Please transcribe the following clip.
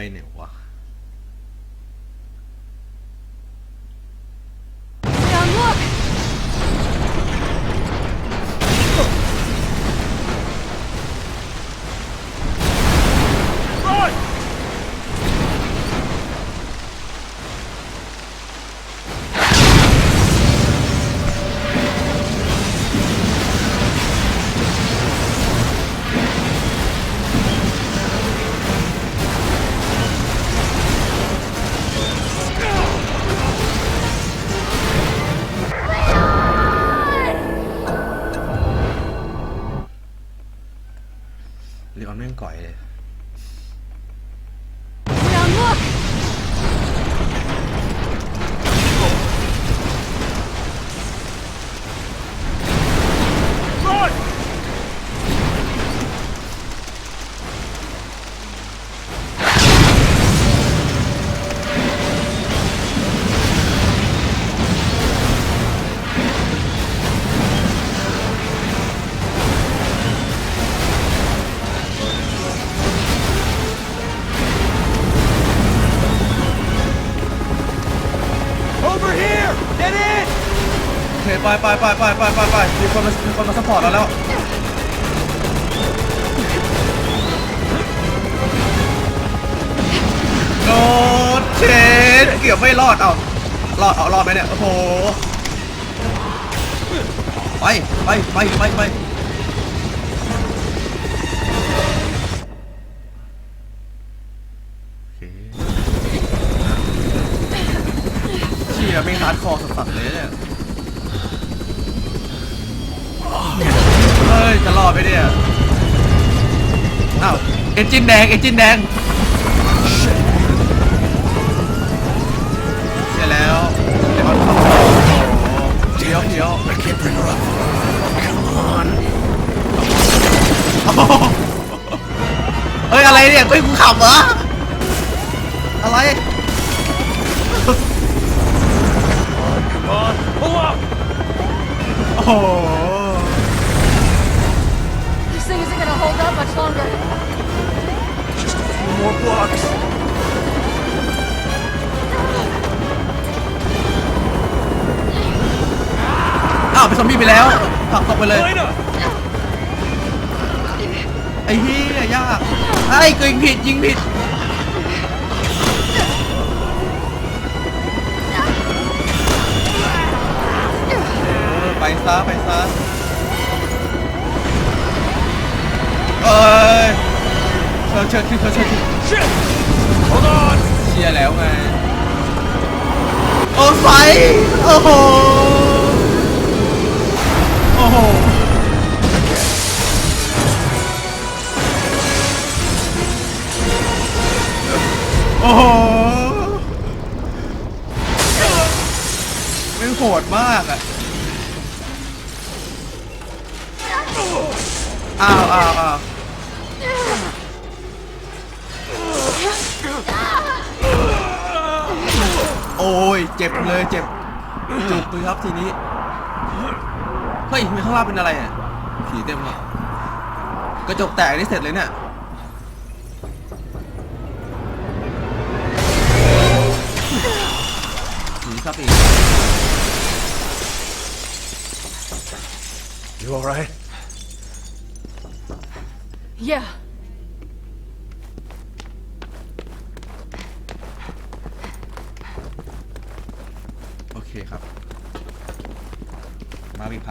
okay na. หรือเอาแม่งก่อยเลย ไปไปไปไปไปไปไปมีคนมามีคนมาซัพพอร์ตเราแล้วโดดเชนเกือบไม่รอดเอารอดเอารอดไหมเนี่ยโอ้โหไปไปไปไปไปเคเชี่ยไม่ฮาร์ดคอร์สัสๆเลยเนี่ย เฮ้ย จะรอดไหมเนี่ยอ้าวเอนจินแดงเอนจินแดงใช่แล้วเดี๋ยวเขาทำเดี๋ยวเดี๋ยว I can't bring her up. Come on. เฮ้ยอะไรเนี่ยเฮ้ยกูขับเหรออะไร Come on. Pull up! โอ้โห ซอมบี้ไปแล้วผลักตกไปเลย Elena! ไอ้เหี้ยยากไอ้กูยิงผิดยิงผิดเออไปซะไปซะเอ้ยเชิญเชิญขึ้นเชิญเชิญขึ้น Shit! Hold on! เชียร์แล้วไง โอ้ไฟโอ้โห โหดมากอะอ้าวอ้าวอ้าวโอ้ย เจ็บเลยเจ็บจุกเลยครับทีนี้ เฮ้ยมีข้างล่างเป็นอะไรอะ ผีเต็มเลยกระจกแตกนี่เสร็จเลยเนี่ยผีซับอีก You alright? Yeah. โอเคครับ มาวิพัฒน์